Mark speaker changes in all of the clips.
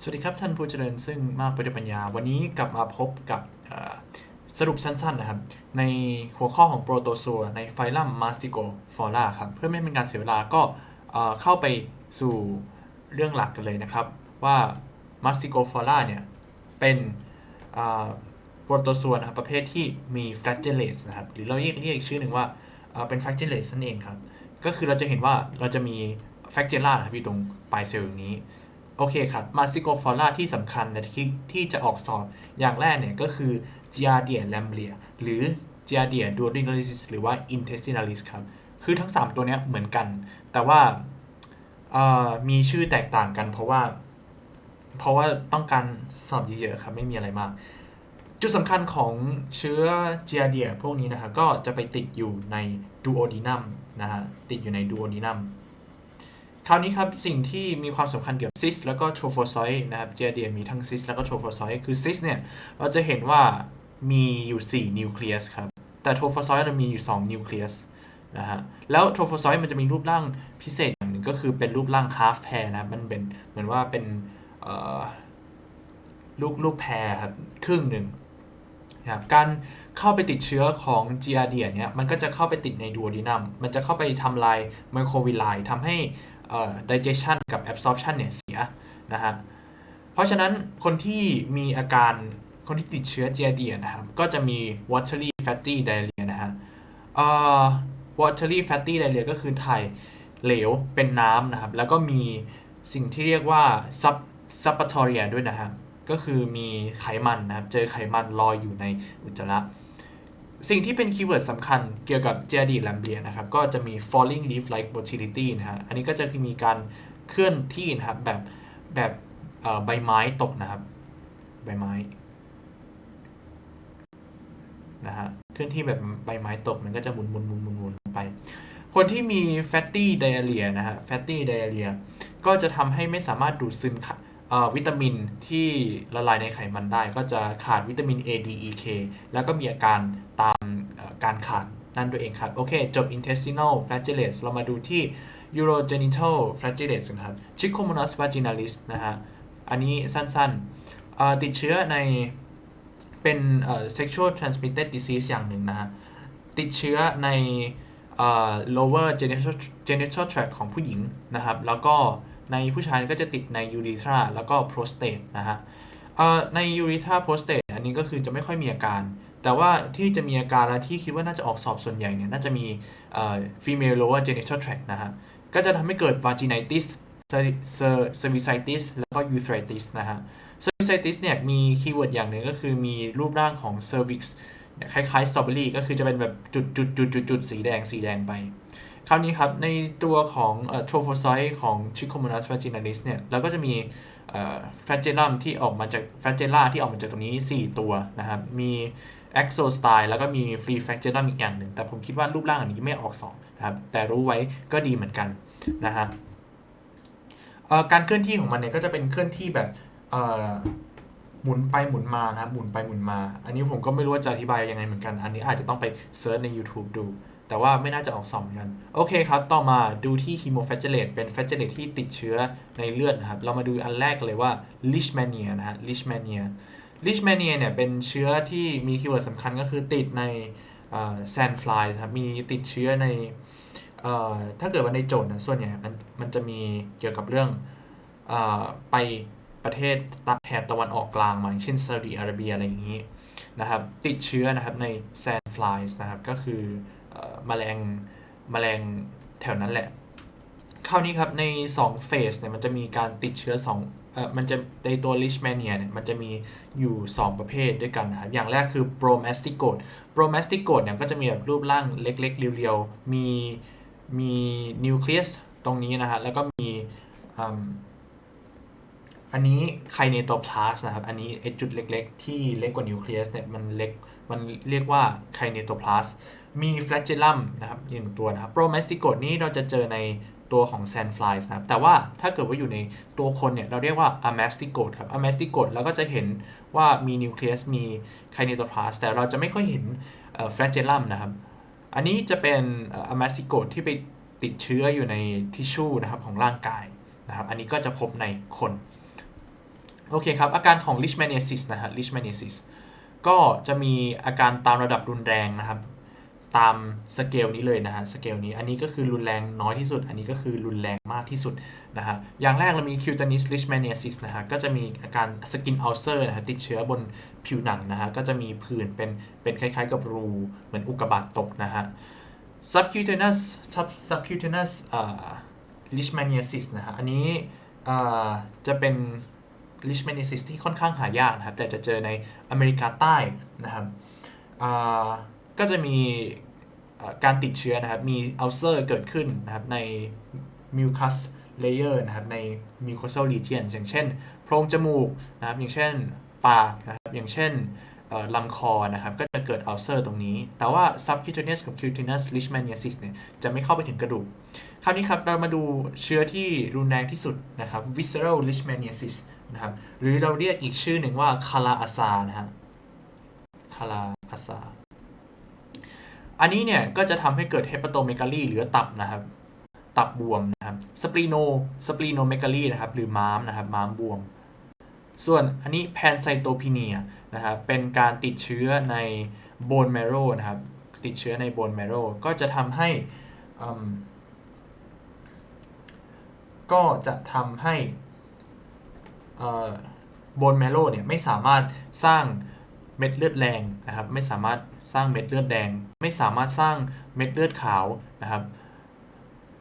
Speaker 1: สวัสดีครับท่านผู้เจริญซึ่งมากปด้วยปัญญา วันนี้กลับมาพบกับสรุปสั้นๆนะครับ ในหัวข้อของโปรโตซัวในไฟลัมมาสติโกฟอร่าครับ เพื่อไม่เป็นการเสียเวลาก็เข้าไปสู่เรื่องหลักกันเลยนะครับ ว่ามาสติโกฟอร่าเนี่ย เป็นโปรโตซัวนะครับประเภทที่มี flagellates นะครับ หรือเราเรียกเรียกอีกชื่อหนึ่งว่าเป็น flagellates นั่นเองครับ ก็คือเราจะเห็นว่าเราจะมี flagella นะครับอยู่ตรงปลายเซลล์อย่างนี้ โอเคครับมาซิโกฟอร่าที่สำคัญนะที่ที่จะออกสอบอย่างแรกเนี่ยก็คือ Giardia lamblia หรือ Giardia duodenalis หรือว่า intestinalis ครับ คือทั้ง 3 ตัวเนี้ยเหมือนกัน แต่ว่ามีชื่อแตกต่างกันเพราะว่า เพราะว่าต้องการสอบเยอะๆครับ ไม่มีอะไรมาก จุดสำคัญของเชื้อ Giardia พวกนี้นะครับก็จะไปติดอยู่ใน duodenum นะฮะติดอยู่ใน duodenum คราวนี้ครับ สิ่งที่มีความสำคัญเกี่ยวกับซิสแล้วก็โทรโฟซอยด์นะครับเจเดียมีทั้งซิสแล้วก็โทรโฟซอยด์คือซิสเนี่ยเราจะเห็นว่ามีอยู่ 4 นิวเคลียสครับ แต่โทรโฟซอยด์เรามีอยู่ 2 นิวเคลียสนะฮะแล้วโทรโฟซอยด์มันจะมีรูปร่างพิเศษอย่างหนึ่งก็คือเป็นรูปร่างฮาฟแพรนะครับมันเป็นเหมือนว่าเป็นลูกลูกแพรครับครึ่งหนึ่งนะครับการเข้าไปติดเชื้อของ g ียเดียเนี่ยมันก็จะเข้าไปติดในดูโอดีนัมมันจะเข้าไปทำลายไมโครวิไลทำให้ digestion กับ absorption เนี่ยเสียนะฮะ เพราะฉะนั้นคนที่มีอาการคนที่ติดเชื้อเจียเดียนะครับ ก็จะมี watery fatty diarrhea นะฮะเอ่อ watery fatty diarrhea ก็คือถ่ายเหลวเป็นน้ำนะครับ แล้วก็มีสิ่งที่เรียกว่า sub suppatoria ด้วยนะฮะ ก็คือมีไขมันนะครับ เจอไขมันลอยอยู่ในอุจจาระ สิ่งที่เป็นคีย์เวิร์ดสำคัญเกี่ยวกับเจดีแลมเบียนะครับ ก็จะมี falling leaf like motility นะฮะ อันนี้ก็จะมีการเคลื่อนที่นะครับแบบแบบใบไม้ตกนะครับ ใบไม้นะฮะเคลื่อนที่แบบใบไม้ตกมันก็จะหมุนหมุนหมุนหมุนหมุนไป คนที่มี fatty diarrhea นะฮะ fatty diarrhea ก็จะทำให้ไม่สามารถดูดซึม วิตามินที่ละลายในไขมันได้ ก็จะขาดวิตามิน A D E K แล้วก็มีอาการตามการขาดนั่นตัวเองครับ โอเค จบ intestinal flagellates เรามาดูที่ urogenital flagellates นะครับ Trichomonas vaginalis นะฮะ อันนี้สั้นๆ ติดเชื้อในเป็น sexual transmitted disease อย่างหนึ่งนะฮะ ติดเชื้อในอ lower genital genital tract ของผู้หญิงนะครับ แล้วก็ ในผู้ชายก็จะติดใน urethra แล้วก็ prostate นะฮะเอ่อใน urethra prostate อันนี้ก็คือจะไม่ค่อยมีอาการ แต่ว่าที่จะมีอาการและที่คิดว่าน่าจะออกสอบส่วนใหญ่เนี่ยน่าจะมีเอ่อ female lower genital tract นะฮะ ก็จะทำให้เกิด vaginitis cervicitis แล้วก็ urethritis นะฮะ cervicitis เนี่ยมีคีย์เวิร์ดอย่างหนึ่งก็คือมีรูปร่างของ cervix เนี่ยคล้ายๆสตรอเบอรี่ก็คือจะเป็นแบบจุดจุดจุดจุดจุดสีแดงสีแดงไป คราวนี้ครับ ในตัวของโทรโฟซอยของ Trichomonas vaginalis เนี่ยเราก็จะมีแฟจเจลัมที่ออกมาจากแฟจเจล่าที่ออกมาจากตรงนี้ 4 ตัวนะครับ มี exo style แล้วก็มี free flagellum อีกอย่างหนึ่ง แต่ผมคิดว่ารูปร่างอันนี้ไม่ออกสองนะครับ แต่รู้ไว้ก็ดีเหมือนกันนะฮะการเคลื่อนที่ของมันเนี่ยก็จะเป็นเคลื่อนที่แบบหมุนไปหมุนมานะครับหมุนไปหมุนมา อันนี้ผมก็ไม่รู้ว่าจะอธิบายยังไงเหมือนกัน อันนี้อาจจะต้องไปเซิร์ชใน YouTube ดู แต่ว่าไม่น่าจะออกสองเหมือนกัน โอเคครับ ต่อมาดูที่ hemophagelate เป็น flagellate ที่ติดเชื้อในเลือดนะครับ เรามาดูอันแรกเลยว่า leishmania นะฮะ leishmania leishmania เนี่ยเป็นเชื้อที่มีคีย์เวิร์ดสำคัญก็คือติดในแซนฟลายครับ มีติดเชื้อในเอ่อถ้าเกิดว่าในโจทย์นะส่วนใหญ่มันมันจะมีเกี่ยวกับเรื่องเอ่อไปประเทศแถบตะวันออกกลางมาอย่างเช่นซาอุดิอาระเบียอะไรอย่างนี้นะครับ ติดเชื้อนะครับในแซนฟลายนะครับก็คือ เอ่อแมลงแมลงแถวนั้นแหละ คราวนี้ครับใน2เฟสเนี่ยมันจะมีการติดเชื้อ2เอ่อมันจะในตัว Leishmania เนี่ยมันจะมีอยู่ 2 ประเภทด้วยกันนะครับ อย่างแรกคือ Bromastikote Bromastikote เนี่ยก็จะมีแบบรูปร่างเล็กๆ เรียวๆ มีมีนิวเคลียสตรงนี้นะฮะแล้วก็มี อันนี้ไคเนโตพลาสนะครับ อันนี้ไอจุดเล็กๆ ที่เล็กกว่านิวเคลียสเนี่ยมันเล็กมันเรียกว่าไคเนโตพลาสมีแฟลเจลัมนะครับหนึ่งตัวนะครับ Bromastikote นี้เราจะเจอในตัวของ sandflies นะครับ แต่ว่าถ้าเกิดว่าอยู่ในตัวคนเนี่ย เราเรียกว่า amastigote ครับ amastigote เราก็จะเห็นว่ามีนิวเคลียสมีไคเนโตพลาสแต่เราจะไม่ค่อยเห็นแฟลเจลัมนะครับ อันนี้จะเป็น amastigote ที่ไปติดเชื้ออยู่ในทิชชู่นะครับของร่างกายนะครับ อันนี้ก็จะพบในคน โอเคครับ อาการของ leishmaniasis นะฮะ leishmaniasis ก็จะมีอาการตามระดับรุนแรงนะครับ ตามสเกลนี้เลยนะฮะสเกลนี้อันนี้ก็คือรุนแรงน้อยที่สุด อันนี้ก็คือรุนแรงมากที่สุดนะฮะอย่างแรกเรามี cutaneous leishmaniasis นะฮะก็จะมีอาการ skin ulcer นะฮะติดเชื้อบนผิวหนังนะฮะก็จะมีผื่นเป็นเป็นคล้ายๆกับรูเหมือนอุกกาบาตตกนะฮะ subcutaneous sub subcutaneous อ่า leishmaniasis นะฮะอันนี้จะเป็น leishmaniasis ที่ค่อนข้างหายากนะครับ แต่จะเจอในอเมริกาใต้นะครับก็จะมีการติดเชื้อนะครับ มี ulcer เกิดขึ้นนะครับใน mucus layer นะครับ ใน mucosal region อย่างเช่น โพรงจมูกนะครับ อย่างเช่นปากนะครับ อย่างเช่นลำคอนะครับ ก็จะเกิด ulcer ตรงนี้ แต่ว่า subcutaneous กับ cutaneous leishmaniasis เนี่ยจะไม่เข้าไปถึงกระดูก ราวนี้ครับเรามาดูเชื้อที่รุนแรงที่สุดนะครับ visceral leishmaniasis นะครับ หรือเราเรียกอีกชื่อหนึ่งว่าคาราอาซานะฮะคาราอาซาอันนี้เนี่ยก็จะทำให้เกิดเฮปาโตเมกาลีหรือตับนะครับ ตับบวมนะครับสปรีโนสปรีโนเมกาลีนะครับ หรือม้ามนะครับ ม้ามบวม ส่วนอันนี้แพนไซโตพีเนียนะครับเป็นการติดเชื้อในโบน m ม r โรนะครับ ติดเชื้อในโบน m ม r โรก็จะทำให้ ก็จะทำให้โบน m มโรเนี่ยไม่สามารถสร้างเม็ดเลือดแดงนะครับไม่สามารถสร้างเม็ดเลือดแดง ไม่สามารถสร้างเม็ดเลือดขาวนะครับ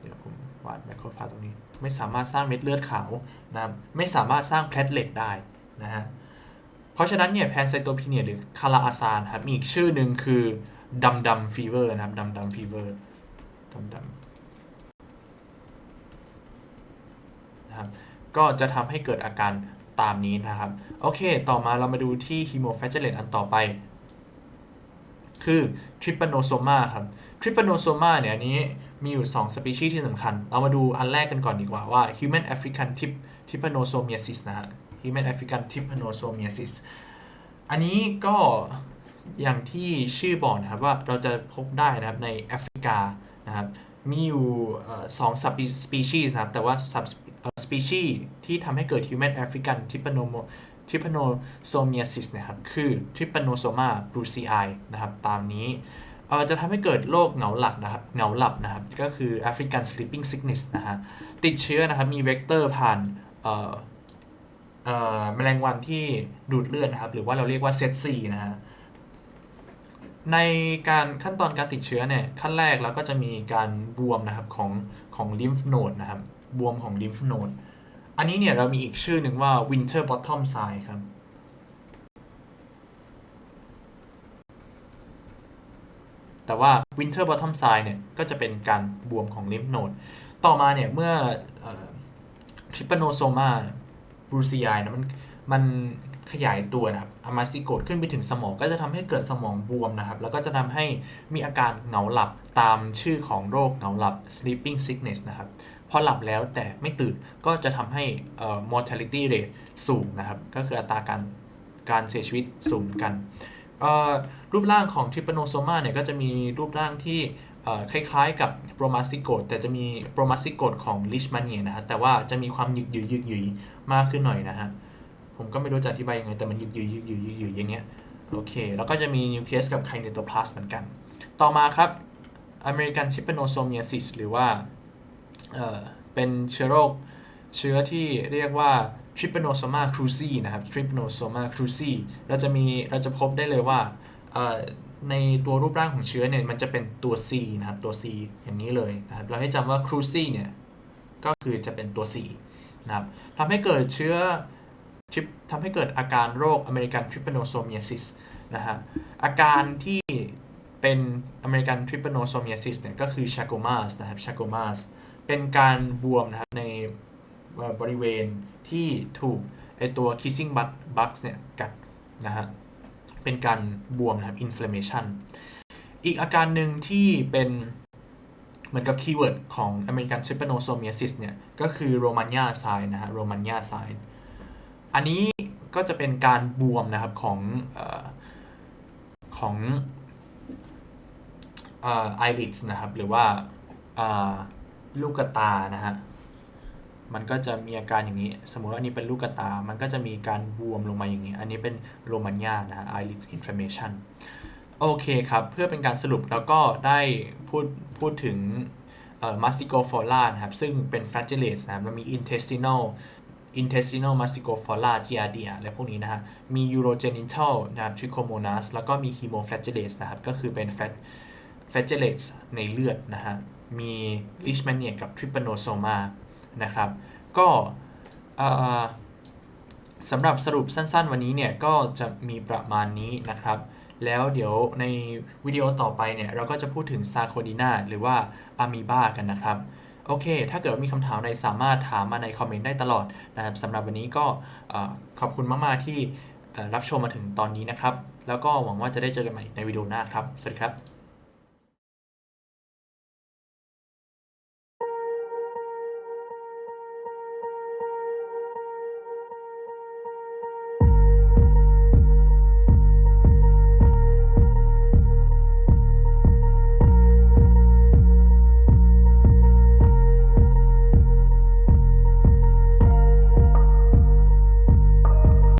Speaker 1: เดี๋ยวผมวาดไมโครฟาตรงนี้ ไม่สามารถสร้างเม็ดเลือดขาวนะครับไม่สามารถสร้างแพลตเล็ตได้นะฮะเพราะฉะนั้นเนี่ยแพนไซโตพีเนียหรือคาราอาซานครับมีอีกชื่อหนึ่งคือดำดำฟีเวอร์นะครับดำดำฟีเวอร์ดำดำ นะครับ ก็จะทำให้เกิดอาการตามนี้นะครับ โอเค ต่อมาเรามาดูที่ฮีโมแฟจเ a ตอันต่อไป คือทริปโนโซมาครับทริปโนโซมาเนี่ยอันนี้มีอยู่ 2 สปีชีส์ที่สำคัญ เรามาดูอันแรกกันก่อนดีกว่าว่า Human African Tip Trypanosomiasis นะฮะ Human African Trypanosomiasis อันนี้ก็อย่างที่ชื่อบอกนะครับว่าเราจะพบได้นะครับในแอฟริกานะครับมีอยู่สองสับสปีชีส์นะครับแต่ว่าสับ สปีชีที่ทำให้เกิด Human African t r y p a n o m t r y p a n o s o m i a s i s นะครับ คือ Trypanosoma brucei นะครับ ตามนี้จะทำให้เกิดโรคเหงาหลับนะครับ เหงาหลับนะครับ ก็คือ African Sleeping Sickness นะฮะ ติดเชื้อนะครับ มีเวกเตอร์ผ่านแมลงวันที่ดูดเลือดนะครับ หรือว่าเราเรียกว่าเซตซีนะฮะ ในการขั้นตอนการติดเชื้อเนี่ย ขั้นแรกเราก็จะมีการบวมนะครับของของลิมฟ์โนดนะครับ บวมของลิมฟ์โนด อันนี้เนี่ยเรามีอีกชื่อหนึ่งว่า winter bottom sign ครับ แต่ว่า winter bottom sign เนี่ยก็จะเป็นการบวมของลิมฟ์โนด ต่อมาเนี่ยเมื่อทริปโนโซมาบรูซีไนะมันมันขยายตัวนะครับอะมาซิโกดขึ้นไปถึงสมองก็จะทำให้เกิดสมองบวมนะครับ แล้วก็จะทำให้มีอาการเหงาหลับตามชื่อของโรคเหงาหลับ sleeping sickness นะครับ พอหลับแล้วแต่ไม่ตื่นก็จะทำให้ mortality rate สูงนะครับ ก็คืออัตราการการเสียชีวิตสูงกัน รูปร่างของทริปโนโซมาเนี่ยก็จะมีรูปร่างที่คล้ายๆ กับโปรมาสติโกดแต่จะมีโปรมาสติโกดของลิชมาเนียนะฮะแต่ว่าจะมีความหยึกหยือหยึกหยือมากขึ้นหน่อยนะฮะผมก็ไม่รู้จะอธิบายยังไงแต่มันหยึกหยือหยึกหยือหยึกหยืออย่างเงี้ยโอเค แล้วก็จะมีนิวเคลียสกับไคเนโตพลาสเหมือนกัน ต่อมาครับ American Trypanosomiasis หรือว่า เอ่อเป็นเชื้อโรคเชื้อที่เรียกว่า Trypanosoma cruzi นะครับ Trypanosoma cruzi เราจะมีเราจะพบได้เลยว่าเอ่อในตัวรูปร่างของเชื้อเนี่ยมันจะเป็นตัว C นะครับตัว C อย่างนี้เลยนะครับเราให้จำว่า cruzi เนี่ยก็คือจะเป็นตัว C นะครับทำให้เกิดเชื้อทำให้เกิดอาการโรค American Trypanosomiasis นะฮะอาการที่เป็น American Trypanosomiasis เนี่ยก็คือ Chacomas นะครับ Chacomas เป็นการบวมนะครับในบริเวณที่ถูกไอตัว kissing bug bugs เนี่ยกัดนะฮะ เป็นการบวมนะครับ inflammation อีกอาการหนึ่งที่เป็นเหมือนกับคีย์เวิร์ดของ American Trypanosomiasis เนี่ย ก็คือ Romagna sign นะฮะ Romagna sign อันนี้ก็จะเป็นการบวมนะครับของออของเอ่อ eyelids นะครับ หรือว่า ลูกตานะฮะ มันก็จะมีอาการอย่างนี้ สมมติว่าอันนี้เป็นลูกตา มันก็จะมีการบวมลงมาอย่างนี้ อันนี้เป็นโรมาญานะฮะ eyelid inflammation โอเคครับ เพื่อเป็นการสรุปแล้วก็ได้พูดพูดถึงเอ่อ mastigophora นะครับ ซึ่งเป็น f l a g e l l a t e นะครับมันมี intestinal intestinal mastigophora giardia อะไรพวกนี้นะฮะ มี urogenital นะครับ trichomonas แล้วก็มี hemoflagellates นะครับ ก็คือเป็น flag flagellates ในเลือดนะฮะ มี leishmania กับ trypanosoma นะครับ ก็สำหรับสรุปสั้นๆ วันนี้เนี่ยก็จะมีประมาณนี้นะครับ แล้วเดี๋ยวในวิดีโอต่อไปเนี่ยเราก็จะพูดถึงซาโคดีนาหรือว่าอะมีบากันนะครับ โอเค ถ้าเกิดมีคำถามใดสามารถถามมาในคอมเมนต์ได้ตลอดนะครับสำหรับวันนี้ก็ขอบคุณมากๆที่รับชมมาถึงตอนนี้นะครับ แล้วก็หวังว่าจะได้เจอกันใหม่ในวิดีโอหน้าครับ สวัสดีครับ